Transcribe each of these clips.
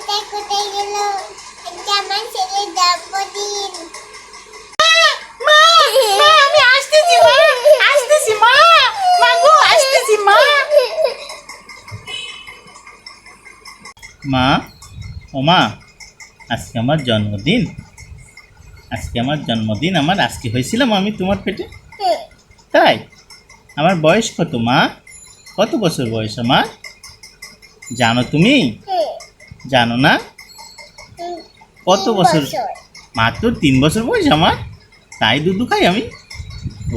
কোথায় কোথায় গেল মা মা আমি আসতেছি মা আসতেছি মা মা গো আসতেছি মা মা ও মা, আজকে আমার জন্মদিন। আজকে আমার জন্মদিন, আমার আজকে হয়েছিলাম আমি তোমার পেটে? তাই? আমার বয়স কত মা? কত বছর বয়স আমার? জানো তুমি? জানো না? কত বছর? মাত্র তিন বছর বয়স আমার? তাই দুধু খাই আমি?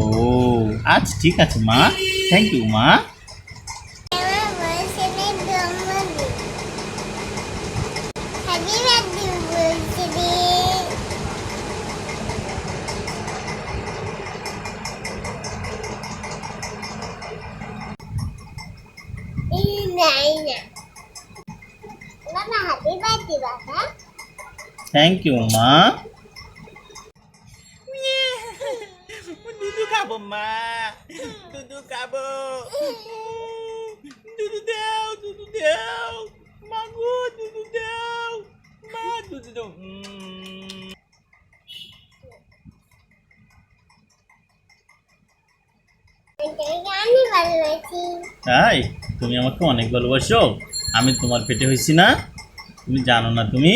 ও আচ্ছা ঠিক আছে মা। থ্যাংক ইউ মা। আমার থ্যাংক ইউ মা দুধু খাব মা দুধু খাব দুধু দাও দুধু দাও মা দুধু দাও মা দুধু দাও তাই তুমি আমাকে অনেক ভালোবাসো। আমি তোমার পেটে হয়েছি না। তুমি জানো না, তুমি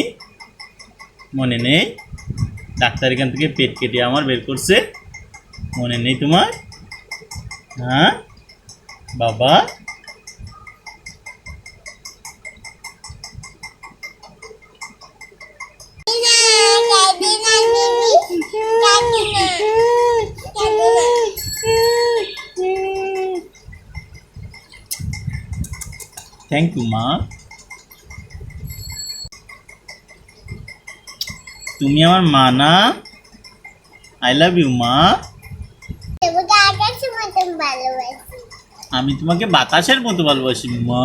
মনে নেই। ডাক্তার এখান থেকে পেট কেটে আমার বের করছে। মনে নেই তোমার? হ্যাঁ? বাবা? থ্যাংক ইউ মা তুমি আমার মা না? আই লাভ ইউ মা। আমি তোমাকে বাতাসের মতো ভালোবাসি মা।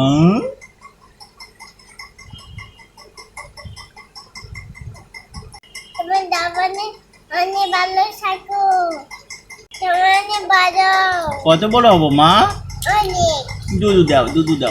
কত বড় হব মা? দুধু দাও দুধু দাও।